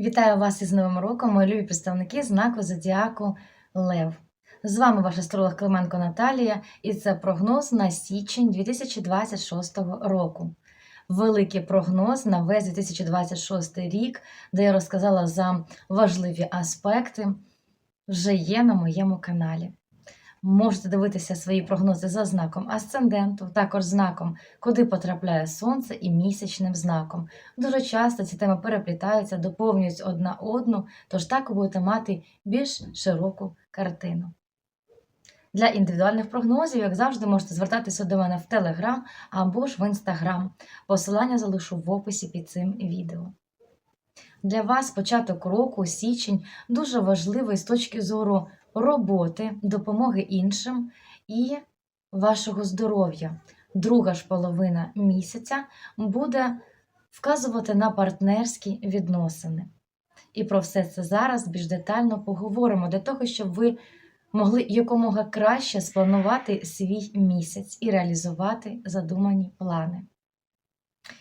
Вітаю вас із Новим роком, мої любі представники знаку Зодіаку Лев. З вами ваш астролог Клименко Наталія, і це прогноз на січень 2026 року. Великий прогноз на весь 2026 рік, де я розказала за важливі аспекти, вже є на моєму каналі. Можете дивитися свої прогнози за знаком асценденту, також знаком, куди потрапляє сонце, і місячним знаком. Дуже часто ці теми переплітаються, доповнюють одна одну, тож так будете мати більш широку картину. Для індивідуальних прогнозів, як завжди, можете звертатися до мене в Телеграм або ж в Інстаграм. Посилання залишу в описі під цим відео. Для вас початок року, січень, дуже важливий з точки зору роботи, допомоги іншим і вашого здоров'я. Друга ж половина місяця буде вказувати на партнерські відносини. І про все це зараз більш детально поговоримо для того, щоб ви могли якомога краще спланувати свій місяць і реалізувати задумані плани.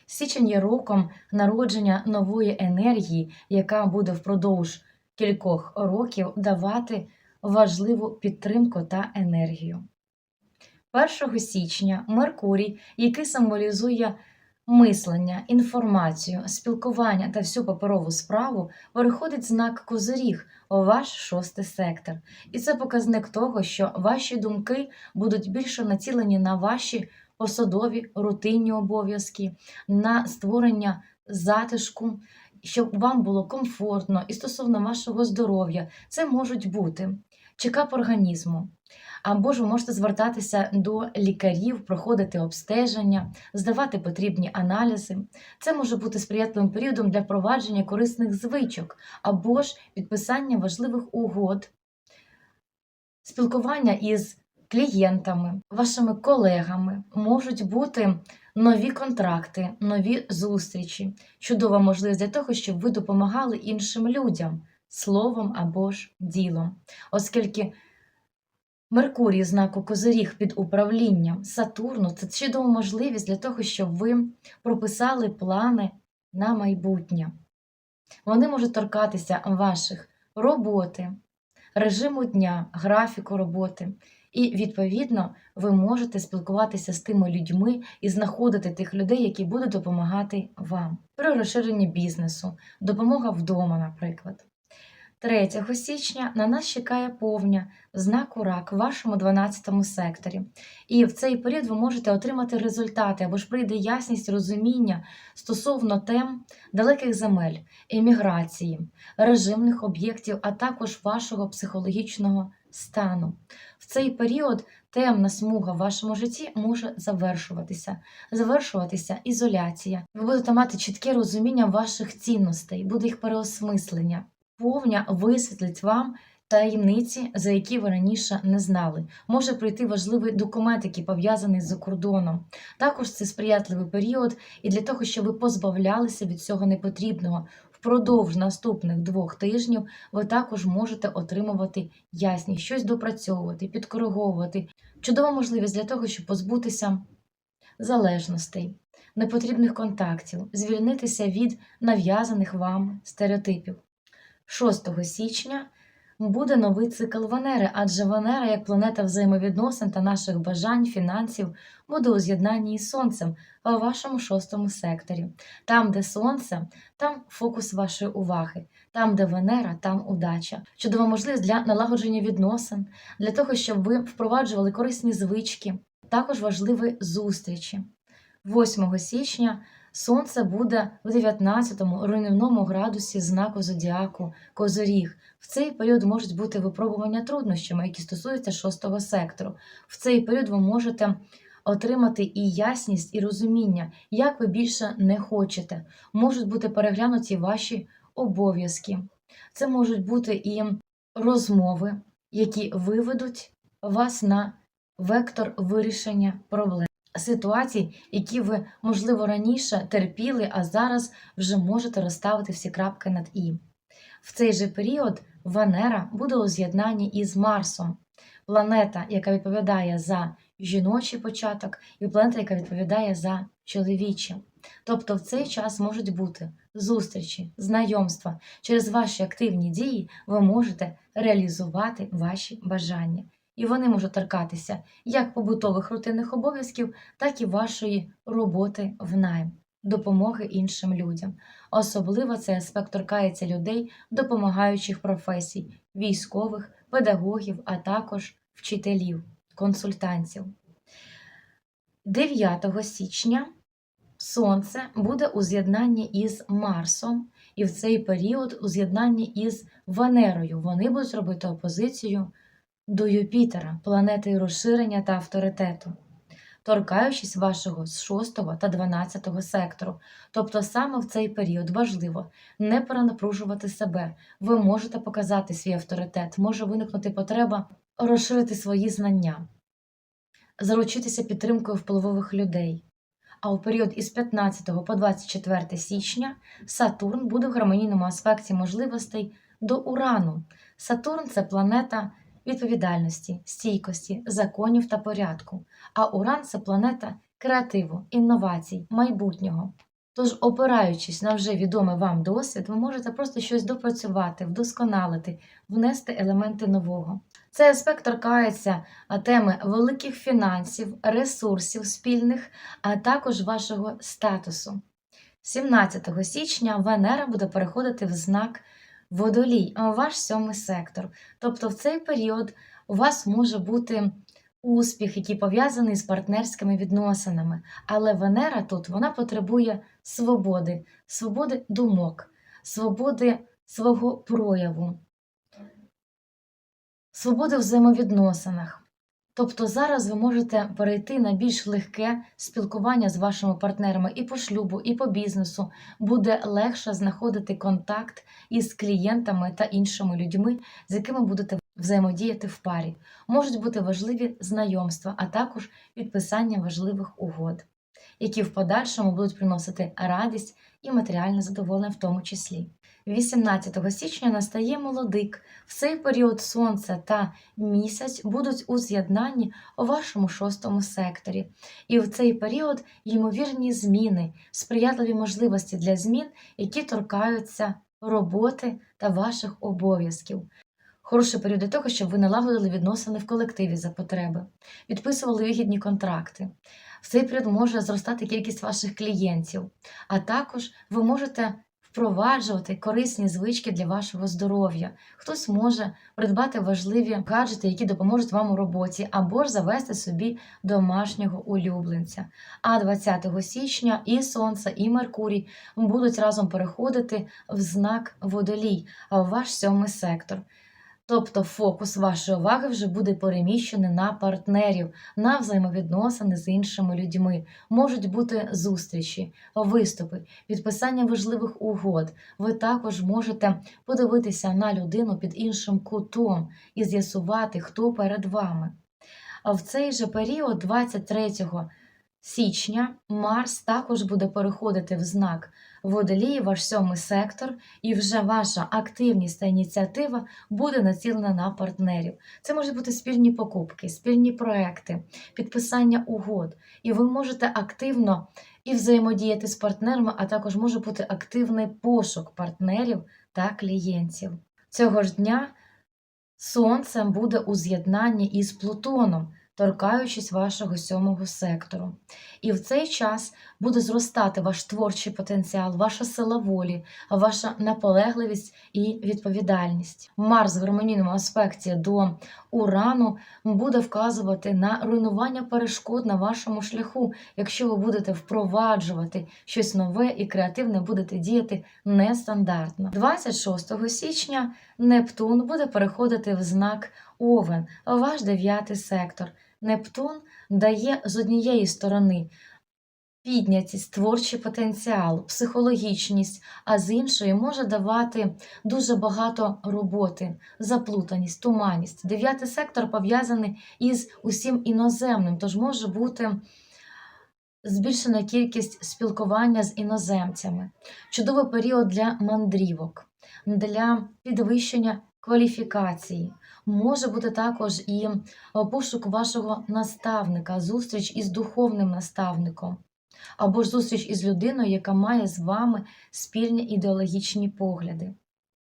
Січень є роком народження нової енергії, яка буде впродовж кількох років давати важливу підтримку та енергію. 1 січня Меркурій, який символізує мислення, інформацію, спілкування та всю паперову справу, переходить знак Козиріг у ваш шостий сектор. І це показник того, що ваші думки будуть більше націлені на ваші посадові рутинні обов'язки, на створення затишку, щоб вам було комфортно і стосовно вашого здоров'я. Це можуть бути чекап організму. Або ж ви можете звертатися до лікарів, проходити обстеження, здавати потрібні аналізи. Це може бути сприятливим періодом для впровадження корисних звичок, або ж підписання важливих угод, спілкування із клієнтами, вашими колегами можуть бути нові контракти, нові зустрічі, чудова можливість для того, щоб ви допомагали іншим людям словом або ж ділом, оскільки Меркурій знаку Козиріг під управлінням Сатурну це чудова можливість для того, щоб ви прописали плани на майбутнє. Вони можуть торкатися ваших роботи, режиму дня, графіку роботи. І, відповідно, ви можете спілкуватися з тими людьми і знаходити тих людей, які будуть допомагати вам при розширенні бізнесу, допомога вдома, наприклад. 3 січня на нас чекає повня знаку рак в вашому 12 секторі. І в цей період ви можете отримати результати або ж прийде ясність розуміння стосовно тем далеких земель, еміграції, режимних об'єктів, а також вашого психологічного стану. В цей період темна смуга в вашому житті може завершуватися, завершуватися ізоляція. Ви будете мати чітке розуміння ваших цінностей, буде їх переосмислення. Повня висвітлить вам таємниці, за які ви раніше не знали. Може прийти важливий документ, який пов'язаний з кордоном. Також це сприятливий період, і для того, щоб ви позбавлялися від цього непотрібного. Впродовж наступних двох тижнів ви також можете отримувати ясність, щось допрацьовувати, підкориговувати. Чудова можливість для того, щоб позбутися залежностей, непотрібних контактів, звільнитися від нав'язаних вам стереотипів. 6 січня буде новий цикл Венери, адже Венера, як планета взаємовідносин та наших бажань, фінансів, буде у з'єднанні із Сонцем у вашому шостому секторі. Там, де Сонце, там фокус вашої уваги, там, де Венера, там удача. Чудова можливість для налагодження відносин, для того, щоб ви впроваджували корисні звички. Також важливі зустрічі. 8 січня Сонце буде в 19-му руйнівному градусі знаку зодіаку Козоріг. В цей період можуть бути випробування труднощами, які стосуються шостого сектору. В цей період ви можете отримати і ясність, і розуміння, як ви більше не хочете. Можуть бути переглянуті ваші обов'язки. Це можуть бути і розмови, які виведуть вас на вектор вирішення проблем ситуацій, які ви, можливо, раніше терпіли, а зараз вже можете розставити всі крапки над І. В цей же період Венера буде у з'єднанні із Марсом, планета, яка відповідає за жіночий початок, і планета, яка відповідає за чоловічий. Тобто в цей час можуть бути зустрічі, знайомства. Через ваші активні дії ви можете реалізувати ваші бажання. І вони можуть торкатися як побутових рутинних обов'язків, так і вашої роботи в найм, допомоги іншим людям. Особливо цей аспект торкається людей, допомагаючих професій, військових, педагогів, а також вчителів, консультантів. 9 січня Сонце буде у з'єднанні із Марсом, і в цей період у з'єднанні із Венерою. Вони будуть робити опозицію до Юпітера, планети розширення та авторитету, торкаючись вашого з 6 та 12 сектору. Тобто саме в цей період важливо не перенапружувати себе. Ви можете показати свій авторитет, може виникнути потреба розширити свої знання, заручитися підтримкою впливових людей. А у період із 15 по 24 січня Сатурн буде в гармонійному аспекті можливостей до Урану. Сатурн це планета відповідальності, стійкості, законів та порядку. А Уран це планета креативу, інновацій, майбутнього. Тож, опираючись на вже відомий вам досвід, ви можете просто щось допрацювати, вдосконалити, внести елементи нового. Цей аспект торкається теми великих фінансів, ресурсів спільних, а також вашого статусу. 17 січня Венера буде переходити в знак Водолій, ваш сьомий сектор. Тобто в цей період у вас може бути успіх, який пов'язаний з партнерськими відносинами. Але Венера тут вона потребує свободи, свободи думок, свободи свого прояву, свободи в взаємовідносинах. Тобто зараз ви можете перейти на більш легке спілкування з вашими партнерами і по шлюбу, і по бізнесу. Буде легше знаходити контакт із клієнтами та іншими людьми, з якими будете взаємодіяти в парі. Можуть бути важливі знайомства, а також підписання важливих угод, які в подальшому будуть приносити радість і матеріальне задоволення в тому числі. 18 січня настає молодик. В цей період сонце та місяць будуть у з'єднанні у вашому шостому секторі. І в цей період ймовірні зміни, сприятливі можливості для змін, які торкаються роботи та ваших обов'язків. Хороший період для того, щоб ви налагодили відносини в колективі за потреби, підписували вигідні контракти. В цей період може зростати кількість ваших клієнтів, а також ви можете впроваджувати корисні звички для вашого здоров'я. Хтось може придбати важливі гаджети, які допоможуть вам у роботі, або ж завести собі домашнього улюбленця. А 20 січня і Сонце, і Меркурій будуть разом переходити в знак водолій, ваш сьомий сектор. Тобто фокус вашої уваги вже буде переміщений на партнерів, на взаємовідносини з іншими людьми. Можуть бути зустрічі, виступи, підписання важливих угод. Ви також можете подивитися на людину під іншим кутом і з'ясувати, хто перед вами. А в цей же період, 23 січня, Марс також буде переходити в знак Водолії, ваш сьомий сектор, і вже ваша активність та ініціатива буде націлена на партнерів. Це можуть бути спільні покупки, спільні проекти, підписання угод. І ви можете активно і взаємодіяти з партнерами, а також може бути активний пошук партнерів та клієнтів. Цього ж дня Сонце буде у з'єднанні із Плутоном, торкаючись вашого сьомого сектору. І в цей час буде зростати ваш творчий потенціал, ваша сила волі, ваша наполегливість і відповідальність. Марс в гармонійному аспекті до урану буде вказувати на руйнування перешкод на вашому шляху, якщо ви будете впроваджувати щось нове і креативне, будете діяти нестандартно. 26 січня Нептун буде переходити в знак Овен, ваш дев'ятий сектор. Нептун дає з однієї сторони піднятість, творчий потенціал, психологічність, а з іншої може давати дуже багато роботи, заплутаність, туманність. Дев'ятий сектор пов'язаний із усім іноземним, тож може бути збільшена кількість спілкування з іноземцями, чудовий період для мандрівок, для підвищення кваліфікації. Може бути також і пошук вашого наставника, зустріч із духовним наставником. або ж зустріч із людиною, яка має з вами спільні ідеологічні погляди.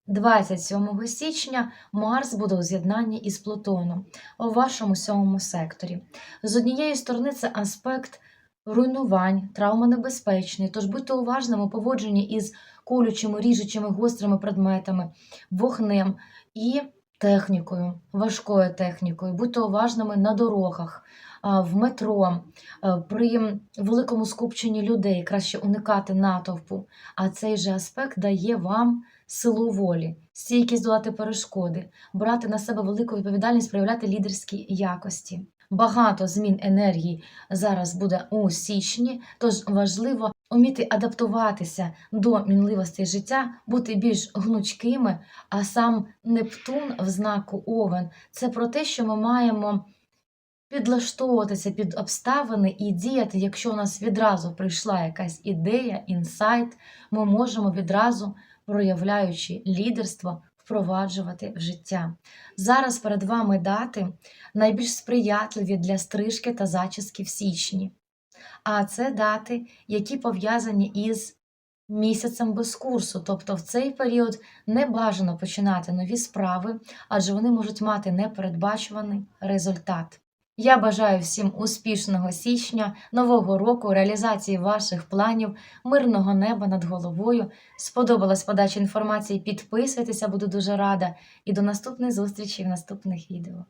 27 січня Марс буде у з'єднанні із Плутоном у вашому сьомому секторі. З однієї сторони, це аспект руйнувань, травмонебезпечний, тож будьте уважними у поводженні із колючими, ріжучими, гострими предметами, вогнем і технікою, важкою технікою. Будьте уважними на дорогах, в метро, при великому скупченні людей, краще уникати натовпу. А цей же аспект дає вам силу волі, стійкість долати перешкоди, брати на себе велику відповідальність, проявляти лідерські якості. Багато змін енергії зараз буде у січні, тож важливо уміти адаптуватися до мінливостей життя, бути більш гнучкими, а сам Нептун в знаку Овен це про те, що ми маємо підлаштовуватися під обставини і діяти, якщо у нас відразу прийшла якась ідея, інсайт, ми можемо відразу, проявляючи лідерство, впроваджувати в життя. Зараз перед вами дати найбільш сприятливі для стрижки та зачіски в січні. А це дати, які пов'язані із місяцем без курсу. Тобто в цей період не бажано починати нові справи, адже вони можуть мати непередбачуваний результат. Я бажаю всім успішного січня, нового року, реалізації ваших планів, мирного неба над головою. Сподобалась подача інформації? Підписуйтеся, буду дуже рада. І до наступних зустрічей в наступних відео.